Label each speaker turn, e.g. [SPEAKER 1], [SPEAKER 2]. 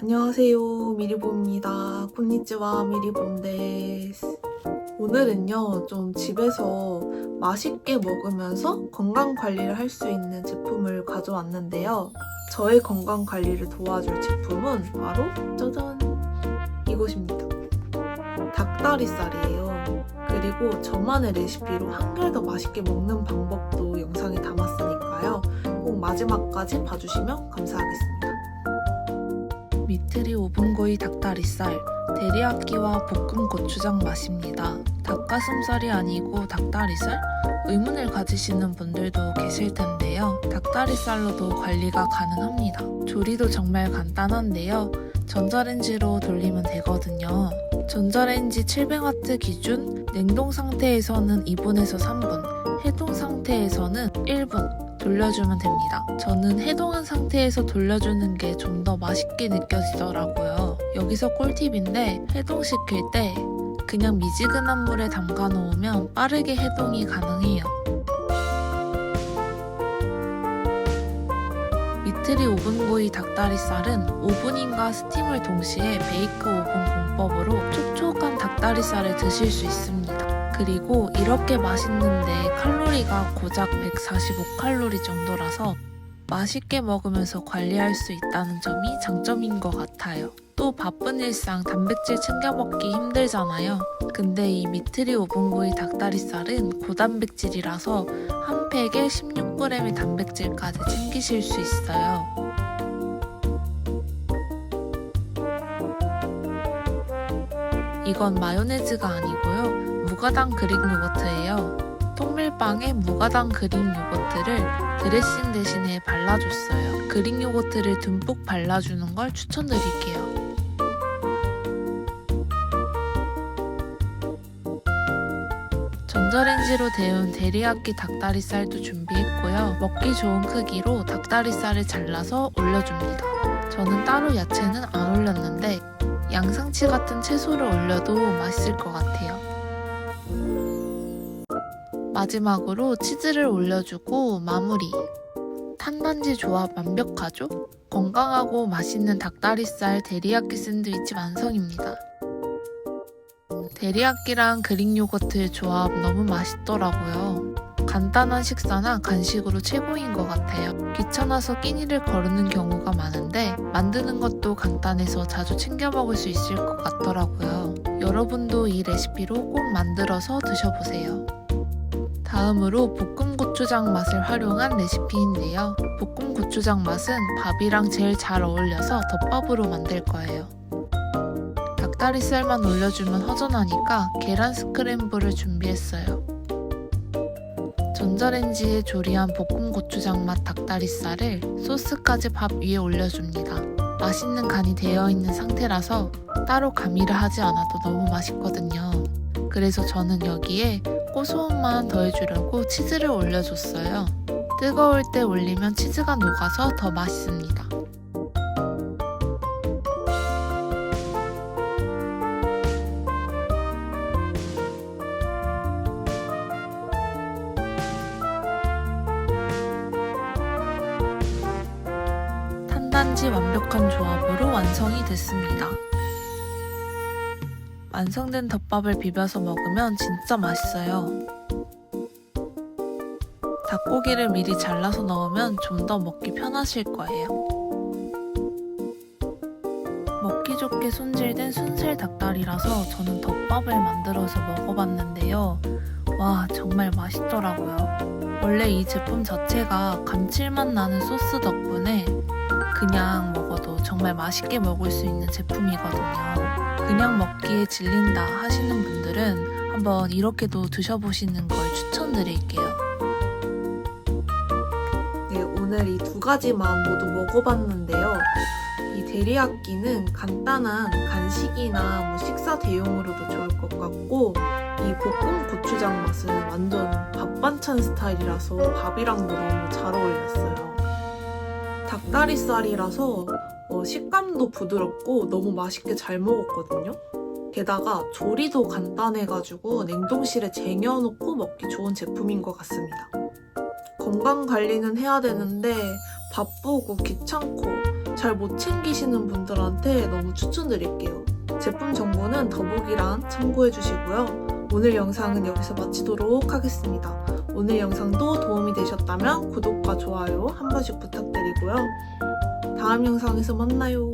[SPEAKER 1] 안녕하세요. 미리봄입니다. 곤니찌와 미리봄 데스. 오늘은요, 좀 집에서 맛있게 먹으면서 건강 관리를 할 수 있는 제품을 가져왔는데요. 저의 건강 관리를 도와줄 제품은 바로 짜잔! 이것입니다. 닭다리살이에요. 그리고 저만의 레시피로 한결 더 맛있게 먹는 방법도 영상에 담았으니까요. 꼭 마지막까지 봐주시면 감사하겠습니다. 미트리 오븐고이 닭다리살 데리야끼와 볶음 고추장 맛입니다. 닭가슴살이 아니고 닭다리살? 의문을 가지시는 분들도 계실 텐데요. 닭다리살로도 관리가 가능합니다. 조리도 정말 간단한데요. 전자레인지로 돌리면 되거든요. 전자레인지 700W 기준, 냉동 상태에서는 2분에서 3분, 해동 상태에서는 1분 돌려주면 됩니다. 저는 해동한 상태에서 돌려주는 게 좀 더 맛있게 느껴지더라고요. 여기서 꿀팁인데 해동시킬 때 그냥 미지근한 물에 담가 놓으면 빠르게 해동이 가능해요. 미트리 오븐구이 닭다리살은 오븐인과 스팀을 동시에 베이크 오븐 공법으로 촉촉한 닭다리살을 드실 수 있습니다. 그리고 이렇게 맛있는데 칼로리가 고작 145칼로리 정도라서 맛있게 먹으면서 관리할 수 있다는 점이 장점인 것 같아요. 또 바쁜 일상 단백질 챙겨 먹기 힘들잖아요. 근데 이 미트리 오븐구이 닭다리살은 고단백질이라서 한 팩에 16g의 단백질까지 챙기실 수 있어요. 이건 마요네즈가 아니고요. 무가당 그릭 요거트예요. 통밀빵에 무가당 그릭 요거트를 드레싱 대신에 발라줬어요. 그릭 요거트를 듬뿍 발라주는 걸 추천드릴게요. 전자레인지로 데운 데리야끼 닭다리살도 준비했고요. 먹기 좋은 크기로 닭다리살을 잘라서 올려줍니다. 저는 따로 야채는 안 올렸는데 양상치 같은 채소를 올려도 맛있을 것 같아요. 마지막으로 치즈를 올려주고 마무리. 탄단지 조합 완벽하죠? 건강하고 맛있는 닭다리살 데리야끼 샌드위치 완성입니다. 데리야끼랑 그릭 요거트의 조합 너무 맛있더라고요. 간단한 식사나 간식으로 최고인 것 같아요. 귀찮아서 끼니를 거르는 경우가 많은데 만드는 것도 간단해서 자주 챙겨 먹을 수 있을 것 같더라고요. 여러분도 이 레시피로 꼭 만들어서 드셔보세요. 다음으로 볶음 고추장 맛을 활용한 레시피인데요. 볶음 고추장 맛은 밥이랑 제일 잘 어울려서 덮밥으로 만들 거예요. 닭다리살만 올려주면 허전하니까 계란 스크램블을 준비했어요. 전자레인지에 조리한 볶음 고추장 맛 닭다리살을 소스까지 밥 위에 올려줍니다. 맛있는 간이 되어 있는 상태라서 따로 가미를 하지 않아도 너무 맛있거든요. 그래서 저는 여기에 고소함만 더해주려고 치즈를 올려줬어요. 뜨거울 때 올리면 치즈가 녹아서 더 맛있습니다. 탄단지 완벽한 조합으로 완성이 됐습니다. 완성된 덮밥을 비벼서 먹으면 진짜 맛있어요. 닭고기를 미리 잘라서 넣으면 좀 더 먹기 편하실 거예요. 먹기 좋게 손질된 순살 닭다리라서 저는 덮밥을 만들어서 먹어봤는데요. 와, 정말 맛있더라고요. 원래 이 제품 자체가 감칠맛 나는 소스 덕분에 그냥 먹어도 정말 맛있게 먹을 수 있는 제품이거든요. 그냥 먹기에 질린다 하시는 분들은 한번 이렇게도 드셔보시는 걸 추천드릴게요. 네, 오늘 이 두 가지만 모두 먹어봤는데요. 이 데리야끼는 간단한 간식이나 뭐 식사 대용으로도 좋을 것 같고 이 볶음 고추장 맛은 완전 밥 반찬 스타일이라서 밥이랑도 너무 잘 어울렸어요. 닭다리살이라서 어, 식감도 부드럽고 너무 맛있게 잘 먹었거든요. 게다가 조리도 간단해가지고 냉동실에 쟁여놓고 먹기 좋은 제품인 것 같습니다. 건강 관리는 해야 되는데 바쁘고 귀찮고 잘 못 챙기시는 분들한테 너무 추천드릴게요. 제품 정보는 더보기란 참고해 주시고요. 오늘 영상은 여기서 마치도록 하겠습니다. 오늘 영상도 도움이 되셨다면 구독과 좋아요 한 번씩 부탁드리고요. 다음 영상에서 만나요.